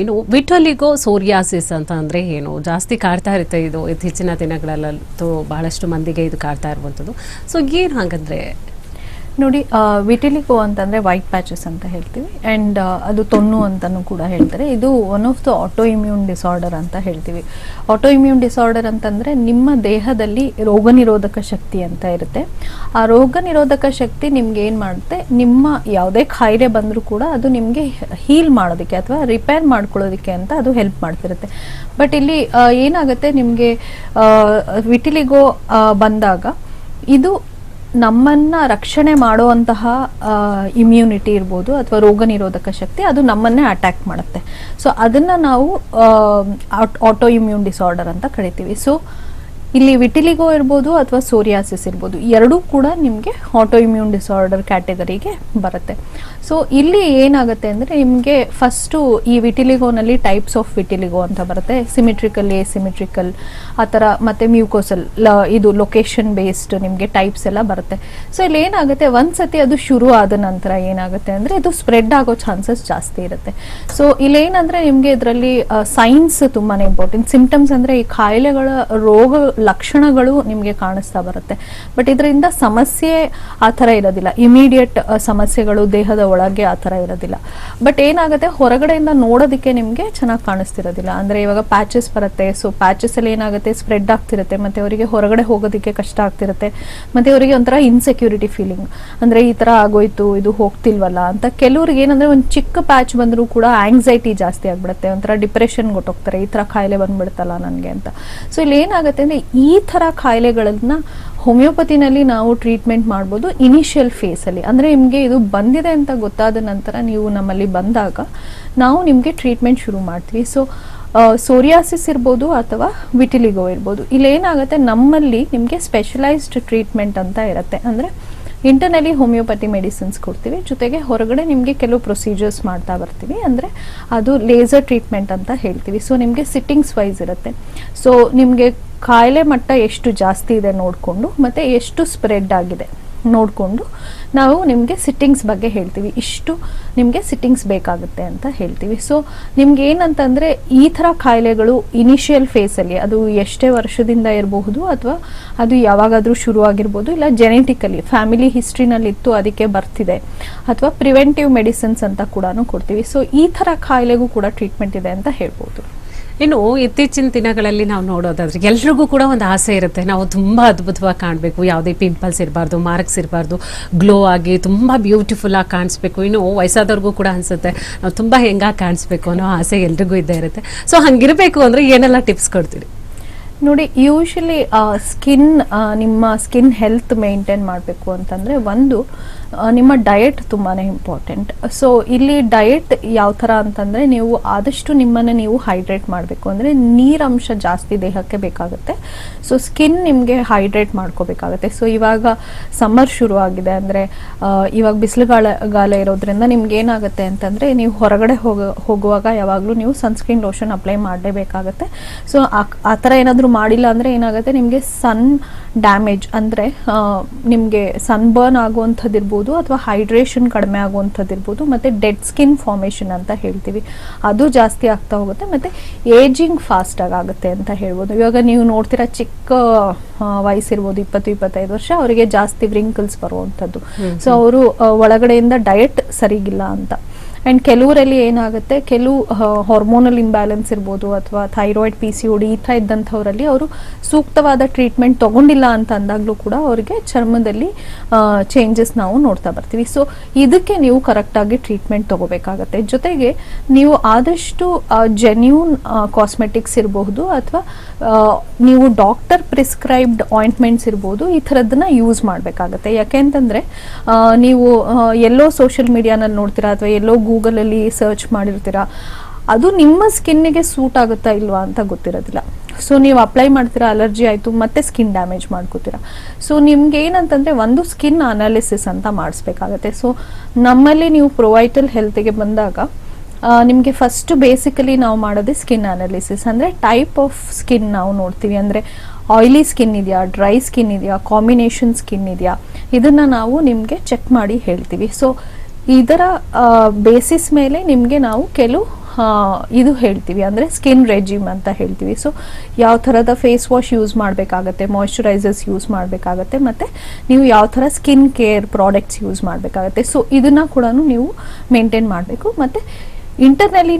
ಇನ್ನು ವಿಟಲಿಗೋ ಸೋರಿಯಾಸಿಸ್ ಅಂತ ಅಂದರೆ ಏನು? ಜಾಸ್ತಿ ಕಾಡ್ತಾ ಇರುತ್ತೆ ಇದು. ಇತ್ತೀಚಿನ ದಿನಗಳಲ್ಲಂತೂ ಬಹಳಷ್ಟು ಮಂದಿಗೆ ಇದು ಕಾಡ್ತಾ ಇರುವಂಥದ್ದು. ಸೊ ಏನು ಹಾಗಂದ್ರೆ ನೋಡಿ ವಿಟಿಲಿಗೋ ಅಂತಂದರೆ ವೈಟ್ ಪ್ಯಾಚಸ್ ಅಂತ ಹೇಳ್ತೀವಿ. ಆ್ಯಂಡ್ ಅದು ತೊನ್ನು ಅಂತಲೂ ಕೂಡ ಹೇಳ್ತಾರೆ. ಇದು one of the autoimmune disorder ಅಂತ ಹೇಳ್ತೀವಿ. ಆಟೋ ಇಮ್ಯೂನ್ ಡಿಸಾರ್ಡರ್ ಅಂತಂದರೆ ನಿಮ್ಮ ದೇಹದಲ್ಲಿ ರೋಗ ನಿರೋಧಕ ಶಕ್ತಿ ಅಂತ ಇರುತ್ತೆ. ಆ ರೋಗ ನಿರೋಧಕ ಶಕ್ತಿ ನಿಮ್ಗೆ ಏನು ಮಾಡುತ್ತೆ? ನಿಮ್ಮ ಯಾವುದೇ ಕಾಯಿಲೆ ಬಂದರೂ ಕೂಡ ಅದು ನಿಮಗೆ ಹೀಲ್ ಮಾಡೋದಕ್ಕೆ ಅಥವಾ ರಿಪೇರ್ ಮಾಡ್ಕೊಳ್ಳೋದಕ್ಕೆ ಅಂತ ಅದು ಹೆಲ್ಪ್ ಮಾಡ್ತಿರುತ್ತೆ. ಬಟ್ ಇಲ್ಲಿ ಏನಾಗುತ್ತೆ? ನಿಮಗೆ ವಿಟಿಲಿಗೋ ಬಂದಾಗ ಇದು ನಮ್ಮನ್ನ ರಕ್ಷಣೆ ಮಾಡುವಂತಹ ಇಮ್ಯುನಿಟಿ ಇರ್ಬೋದು ಅಥವಾ ರೋಗ ನಿರೋಧಕ ಶಕ್ತಿ ಅದು ನಮ್ಮನ್ನೇ ಅಟ್ಯಾಕ್ ಮಾಡುತ್ತೆ. ಸೊ ಅದನ್ನ ನಾವು ಆಟೋ ಇಮ್ಯೂನ್ ಡಿಸಾರ್ಡರ್ ಅಂತ ಕರಿತೀವಿ. ಸೊ ಇಲ್ಲಿ ವಿಟಿಲಿಗೋ ಇರ್ಬೋದು ಅಥವಾ ಸೋರಿಯಾಸಿಸ್ ಇರ್ಬೋದು. ಎರಡೂ ಕೂಡ ನಿಮಗೆ ಆಟೋ ಇಮ್ಯೂನ್ ಡಿಸಾರ್ಡರ್ ಕ್ಯಾಟಗರಿಗೆ ಬರುತ್ತೆ. ಸೊ ಇಲ್ಲಿ ಏನಾಗುತ್ತೆ ಅಂದರೆ ನಿಮಗೆ ಫಸ್ಟು ಈ ವಿಟಿಲಿಗೋನಲ್ಲಿ ಟೈಪ್ಸ್ ಆಫ್ ವಿಟಿಲಿಗೋ ಅಂತ ಬರುತ್ತೆ. ಸಿಮಿಟ್ರಿಕಲ್ ಎ ಸಿಮಿಟ್ರಿಕಲ್ ಆ ಥರ ಮತ್ತು ಮ್ಯೂಕೋಸಲ್ ಇದು ಲೊಕೇಶನ್ ಬೇಸ್ಡ್ ನಿಮಗೆ ಟೈಪ್ಸ್ ಎಲ್ಲ ಬರುತ್ತೆ. ಸೊ ಇಲ್ಲಿ ಏನಾಗುತ್ತೆ ಒಂದ್ಸತಿ ಅದು ಶುರು ಆದ ನಂತರ ಏನಾಗುತ್ತೆ ಅಂದರೆ ಇದು ಸ್ಪ್ರೆಡ್ ಆಗೋ ಚಾನ್ಸಸ್ ಜಾಸ್ತಿ ಇರುತ್ತೆ. ಸೊ ಇಲ್ಲೇನಂದರೆ ನಿಮಗೆ ಇದರಲ್ಲಿ ಸೈನ್ಸ್ ತುಂಬಾ ಇಂಪಾರ್ಟೆಂಟ್ ಸಿಂಪ್ಟಮ್ಸ್ ಅಂದರೆ ಈ ಕಾಯಿಲೆಗಳ ರೋಗ ಲಕ್ಷಣಗಳು ನಿಮಗೆ ಕಾಣಿಸ್ತಾ ಬರುತ್ತೆ. ಬಟ್ ಇದರಿಂದ ಸಮಸ್ಯೆ ಆ ಥರ ಇರೋದಿಲ್ಲ. ಇಮಿಡಿಯೇಟ್ ಸಮಸ್ಯೆಗಳು ದೇಹದ ಒಳಗೆ ಆ ಥರ ಇರೋದಿಲ್ಲ. ಬಟ್ ಏನಾಗುತ್ತೆ, ಹೊರಗಡೆಯಿಂದ ನೋಡೋದಕ್ಕೆ ನಿಮಗೆ ಚೆನ್ನಾಗಿ ಕಾಣಿಸ್ತಿರೋದಿಲ್ಲ. ಅಂದರೆ ಇವಾಗ ಪ್ಯಾಚಸ್ ಬರುತ್ತೆ. ಸೊ ಪ್ಯಾಚಸಲ್ಲಿ ಏನಾಗುತ್ತೆ ಸ್ಪ್ರೆಡ್ ಆಗ್ತಿರುತ್ತೆ. ಮತ್ತು ಅವರಿಗೆ ಹೊರಗಡೆ ಹೋಗೋದಕ್ಕೆ ಕಷ್ಟ ಆಗ್ತಿರುತ್ತೆ. ಮತ್ತು ಅವರಿಗೆ ಒಂಥರ ಇನ್ಸೆಕ್ಯೂರಿಟಿ ಫೀಲಿಂಗ್ ಅಂದರೆ ಈ ಥರ ಆಗೋಯ್ತು, ಇದು ಹೋಗ್ತಿಲ್ವಲ್ಲ ಅಂತ. ಕೆಲವ್ರಿಗೆ ಏನಂದರೆ ಒಂದು ಚಿಕ್ಕ ಪ್ಯಾಚ್ ಬಂದರೂ ಕೂಡ ಆಂಗ್ಸೈಟಿ ಜಾಸ್ತಿ ಆಗಿಬಿಡುತ್ತೆ. ಒಂಥರ ಡಿಪ್ರೆಷನ್ ಹೊಟ್ಟೋಗ್ತಾರೆ ಈ ಥರ ಕಾಯಿಲೆ ಬಂದ್ಬಿಡ್ತಲ್ಲ ನನಗೆ ಅಂತ. ಸೊ ಇಲ್ಲಿ ಏನಾಗುತ್ತೆ ಅಂದರೆ ಈ ಥರ ಕಾಯಿಲೆಗಳನ್ನ ಹೋಮಿಯೋಪತಿನಲ್ಲಿ ನಾವು ಟ್ರೀಟ್ಮೆಂಟ್ ಮಾಡ್ಬೋದು ಇನಿಷಿಯಲ್ ಫೇಸಲ್ಲಿ ಅಂದರೆ ನಿಮಗೆ ಇದು ಬಂದಿದೆ ಅಂತ ಗೊತ್ತಾದ ನಂತರ ನೀವು ನಮ್ಮಲ್ಲಿ ಬಂದಾಗ ನಾವು ನಿಮಗೆ ಟ್ರೀಟ್ಮೆಂಟ್ ಶುರು ಮಾಡ್ತೀವಿ. ಸೊ ಸೋರಿಯಾಸಿಸ್ ಇರ್ಬೋದು ಅಥವಾ ವಿಟಿಲಿಗೋ ಇರ್ಬೋದು. ಇಲ್ಲಿ ಏನಾಗುತ್ತೆ ನಮ್ಮಲ್ಲಿ ನಿಮಗೆ ಸ್ಪೆಷಲೈಸ್ಡ್ ಟ್ರೀಟ್ಮೆಂಟ್ ಅಂತ ಇರುತ್ತೆ. ಅಂದರೆ ಇಂಟರ್ನಲಿ ಹೋಮಿಯೋಪತಿ ಮೆಡಿಸಿನ್ಸ್ ಕೊಡ್ತೀವಿ. ಜೊತೆಗೆ ಹೊರಗಡೆ ನಿಮಗೆ ಕೆಲವು ಪ್ರೊಸೀಜರ್ಸ್ ಮಾಡ್ತಾ ಬರ್ತೀವಿ. ಅಂದರೆ ಅದು ಲೇಸರ್ ಟ್ರೀಟ್ಮೆಂಟ್ ಅಂತ ಹೇಳ್ತೀವಿ. ಸೊ ನಿಮಗೆ ಸಿಟ್ಟಿಂಗ್ಸ್ ವೈಸ್ ಇರುತ್ತೆ. ಸೊ ನಿಮಗೆ ಕಾಯಿಲೆ ಮಟ್ಟ ಎಷ್ಟು ಜಾಸ್ತಿ ಇದೆ ನೋಡಿಕೊಂಡು, ಮತ್ತು ಎಷ್ಟು ಸ್ಪ್ರೆಡ್ ಆಗಿದೆ. ನೋಡಿಕೊಂಡು ನಾವು ನಿಮಗೆ ಸಿಟ್ಟಿಂಗ್ಸ್ ಬಗ್ಗೆ ಹೇಳ್ತೀವಿ. ಇಷ್ಟು ನಿಮಗೆ ಸಿಟ್ಟಿಂಗ್ಸ್ ಬೇಕಾಗುತ್ತೆ ಅಂತ ಹೇಳ್ತೀವಿ. ಸೊ ನಿಮ್ಗೆ ಏನಂತಂದರೆ ಈ ಥರ ಕಾಯಿಲೆಗಳು ಇನಿಷಿಯಲ್ ಫೇಸಲ್ಲಿ ಅದು ಎಷ್ಟೇ ವರ್ಷದಿಂದ ಇರಬಹುದು ಅಥವಾ ಅದು ಯಾವಾಗಾದರೂ ಶುರು ಆಗಿರ್ಬೋದು ಇಲ್ಲ ಜೆನೆಟಿಕಲಿ ಫ್ಯಾಮಿಲಿ ಹಿಸ್ಟ್ರಿನಲ್ಲಿತ್ತು ಅದಕ್ಕೆ ಬರ್ತಿದೆ ಅಥವಾ ಪ್ರಿವೆಂಟಿವ್ ಮೆಡಿಸಿನ್ಸ್ ಅಂತ ಕೂಡ ಕೊಡ್ತೀವಿ. ಸೊ ಈ ಥರ ಕಾಯಿಲೆಗೂ ಕೂಡ ಟ್ರೀಟ್ಮೆಂಟ್ ಇದೆ ಅಂತ ಹೇಳ್ಬೋದು. ಇನ್ನು ಇತ್ತೀಚಿನ ದಿನಗಳಲ್ಲಿ ನಾವು ನೋಡೋದಾದ್ರೆ ಎಲ್ರಿಗೂ ಕೂಡ ಒಂದು ಆಸೆ ಇರುತ್ತೆ. ನಾವು ತುಂಬ ಅದ್ಭುತವಾಗಿ ಕಾಣಬೇಕು. ಯಾವುದೇ ಪಿಂಪಲ್ಸ್ ಇರಬಾರ್ದು ಮಾರ್ಕ್ಸ್ ಇರಬಾರ್ದು. ಗ್ಲೋ ಆಗಿ ತುಂಬ ಬ್ಯೂಟಿಫುಲ್ ಆಗಿ ಕಾಣಿಸ್ಬೇಕು. ಇನ್ನು ವಯಸ್ಸಾದವ್ರಿಗೂ ಕೂಡ ಅನ್ಸುತ್ತೆ. ನಾವು ತುಂಬ ಹೆಂಗಾಗಿ ಕಾಣಿಸ್ಬೇಕು ಅನ್ನೋ ಆಸೆ ಎಲ್ರಿಗೂ ಇದ್ದೇ ಇರುತ್ತೆ. ಸೊ ಹಂಗಿರಬೇಕು ಅಂದರೆ ಏನೆಲ್ಲ ಟಿಪ್ಸ್ ಕೊಡ್ತೀರಿ? ನೋಡಿ ಯೂಶಲಿ ಸ್ಕಿನ್ ನಿಮ್ಮ ಸ್ಕಿನ್ ಹೆಲ್ತ್ ಮೇಂಟೈನ್ ಮಾಡಬೇಕು ಅಂತಂದರೆ ಒಂದು ನಿಮ್ಮ ಡಯಟ್ ತುಂಬಾ ಇಂಪಾರ್ಟೆಂಟ್ ಸೊ ಇಲ್ಲಿ ಡಯಟ್ ಯಾವ ಥರ ಅಂತಂದರೆ ನೀವು ಆದಷ್ಟು ನಿಮ್ಮನ್ನು ನೀವು ಹೈಡ್ರೇಟ್ ಮಾಡಬೇಕು. ಅಂದರೆ ನೀರಂಶ ಜಾಸ್ತಿ ದೇಹಕ್ಕೆ ಬೇಕಾಗುತ್ತೆ. ಸೊ ಸ್ಕಿನ್ ನಿಮಗೆ ಹೈಡ್ರೇಟ್ ಮಾಡ್ಕೋಬೇಕಾಗುತ್ತೆ. ಸೊ ಇವಾಗ ಸಮ್ಮರ್ ಶುರು ಆಗಿದೆ ಅಂದರೆ ಇವಾಗ ಬಿಸಿಲುಗಾಲ ಗಾಲ ಇರೋದ್ರಿಂದ ನಿಮ್ಗೆ ಏನಾಗುತ್ತೆ ಅಂತಂದರೆ ನೀವು ಹೊರಗಡೆ ಹೋಗ, ಹೋಗುವಾಗ ಯಾವಾಗಲೂ ನೀವು ಸನ್ಸ್ಕ್ರೀನ್ ಲೋಷನ್ ಅಪ್ಲೈ ಮಾಡಲೇಬೇಕಾಗುತ್ತೆ. ಸೊ ಆ ಥರ ಏನಾದರೂ ಮಾಡಿಲ್ಲ ಅಂದರೆ ಏನಾಗುತ್ತೆ? ನಿಮಗೆ ಸನ್ ಡ್ಯಾಮೇಜ್ ಅಂದರೆ ನಿಮಗೆ ಸನ್ಬರ್ನ್ ಆಗುವಂಥದ್ದು ಇರ್ಬೋದು ಅಥವಾ ಹೈಡ್ರೇಷನ್ ಕಡಿಮೆ ಆಗುವಂಥದ್ದು ಇರ್ಬೋದು ಮತ್ತು ಡೆಡ್ ಸ್ಕಿನ್ ಫಾರ್ಮೇಷನ್ ಅಂತ ಹೇಳ್ತೀವಿ. ಅದು ಜಾಸ್ತಿ ಆಗ್ತಾ ಹೋಗುತ್ತೆ. ಮತ್ತು ಏಜಿಂಗ್ ಫಾಸ್ಟಾಗಿ ಆಗುತ್ತೆ ಅಂತ ಹೇಳ್ಬೋದು. ಇವಾಗ ನೀವು ನೋಡ್ತೀರಾ ಚಿಕ್ಕ ವಯಸ್ಸಿರ್ಬೋದು ಇಪ್ಪತ್ತು ಇಪ್ಪತ್ತೈದು ವರ್ಷ ಅವರಿಗೆ ಜಾಸ್ತಿ ವ್ರಿಂಕಲ್ಸ್ ಬರುವಂಥದ್ದು. ಸೊ ಅವರು ಒಳಗಡೆಯಿಂದ ಡಯಟ್ ಸರಿಗಿಲ್ಲ ಅಂತ. ಆ್ಯಂಡ್ ಕೆಲವರಲ್ಲಿ ಏನಾಗುತ್ತೆ? ಕೆಲವು ಹಾರ್ಮೋನಲ್ ಇಂಬ್ಯಾಲೆನ್ಸ್ ಇರ್ಬೋದು ಅಥವಾ ಥೈರಾಯ್ಡ್ ಪಿ ಸಿ ಡಿ ಈ ಥರ ಇದ್ದಂಥವರಲ್ಲಿ ಅವರು ಸೂಕ್ತವಾದ ಟ್ರೀಟ್ಮೆಂಟ್ ತಗೊಂಡಿಲ್ಲ ಅಂತ ಅಂದಾಗಲೂ ಕೂಡ ಅವರಿಗೆ ಚರ್ಮದಲ್ಲಿ ಚೇಂಜಸ್ ನಾವು ನೋಡ್ತಾ ಬರ್ತೀವಿ. ಸೊ ಇದಕ್ಕೆ ನೀವು ಕರೆಕ್ಟಾಗಿ ಟ್ರೀಟ್ಮೆಂಟ್ ತಗೋಬೇಕಾಗತ್ತೆ. ಜೊತೆಗೆ ನೀವು ಆದಷ್ಟು ಜೆನ್ಯೂನ್ ಕಾಸ್ಮೆಟಿಕ್ಸ್ ಇರಬಹುದು ಅಥವಾ ನೀವು ಡಾಕ್ಟರ್ ಪ್ರಿಸ್ಕ್ರೈಬ್ಡ್ ಆಯಿಂಟ್ಮೆಂಟ್ಸ್ ಇರ್ಬೋದು ಈ ಥರದ್ದನ್ನ ಯೂಸ್ ಮಾಡಬೇಕಾಗತ್ತೆ. ಯಾಕೆಂತಂದರೆ ನೀವು ಎಲ್ಲೋ ಸೋಷಿಯಲ್ ಮೀಡಿಯಾನಲ್ಲಿ ನೋಡ್ತೀರಾ ಅಥವಾ ಎಲ್ಲೋ ಗೂಗಲಲ್ಲಿ ಸರ್ಚ್ ಮಾಡಿರ್ತೀರಾ? ಅದು ನಿಮ್ಮ ಸ್ಕಿನ್ನಿಗೆ ಸೂಟ್ ಆಗುತ್ತಾ ಇಲ್ವಾ ಅಂತ ಗೊತ್ತಿರೋದಿಲ್ಲ. ಸೊ, ನೀವು ಅಪ್ಲೈ ಮಾಡ್ತೀರಾ, ಅಲರ್ಜಿ ಆಯಿತು, ಮತ್ತೆ ಸ್ಕಿನ್ ಡ್ಯಾಮೇಜ್ ಮಾಡ್ಕೋತೀರಾ. ಸೊ ನಿಮ್ಗೆ ಏನಂತಂದರೆ ಒಂದು ಸ್ಕಿನ್ ಅನಾಲಿಸಿಸ್ ಅಂತ ಮಾಡಿಸ್ಬೇಕಾಗತ್ತೆ. ಸೊ, ನಮ್ಮಲ್ಲಿ ನೀವು ಪ್ರೊವೈಟಲ್ ಹೆಲ್ತ್ಗೆ ಬಂದಾಗ ನಿಮಗೆ ಫಸ್ಟ್ ಬೇಸಿಕಲಿ ನಾವು ಮಾಡೋದೇ ಸ್ಕಿನ್ ಅನಾಲಿಸಿಸ್. ಅಂದರೆ ಟೈಪ್ ಆಫ್ ಸ್ಕಿನ್ ನಾವು ನೋಡ್ತೀವಿ. ಅಂದರೆ ಆಯಿಲಿ ಸ್ಕಿನ್ ಇದೆಯಾ, ಡ್ರೈ ಸ್ಕಿನ್ ಇದೆಯಾ, ಕಾಂಬಿನೇಷನ್ ಸ್ಕಿನ್ ಇದೆಯಾ? ಇದನ್ನು ನಾವು ನಿಮಗೆ ಚೆಕ್ ಮಾಡಿ ಹೇಳ್ತೀವಿ. ಸೊ ಇದರ ಬೇಸಿಸ್ ಮೇಲೆ ನಿಮಗೆ ನಾವು ಕೆಲವು ಇದು ಹೇಳ್ತೀವಿ. ಅಂದರೆ ಸ್ಕಿನ್ ರೆಜಿಮ್ ಅಂತ ಹೇಳ್ತೀವಿ. ಸೊ ಯಾವ ಥರದ ಫೇಸ್ ವಾಶ್ ಯೂಸ್ ಮಾಡಬೇಕಾಗತ್ತೆ ಮಾಯಿಶ್ಚರೈಸರ್ಸ್ ಯೂಸ್ ಮಾಡಬೇಕಾಗತ್ತೆ, ಮತ್ತು ನೀವು ಯಾವ ಥರ ಸ್ಕಿನ್ ಕೇರ್ ಪ್ರಾಡಕ್ಟ್ಸ್ ಯೂಸ್ ಮಾಡಬೇಕಾಗತ್ತೆ. ಸೊ ಇದನ್ನು ಕೂಡ ನೀವು ಮೇಂಟೈನ್ ಮಾಡಬೇಕು. ಮತ್ತು ಇಂಟರ್ನಲ್ಲಿ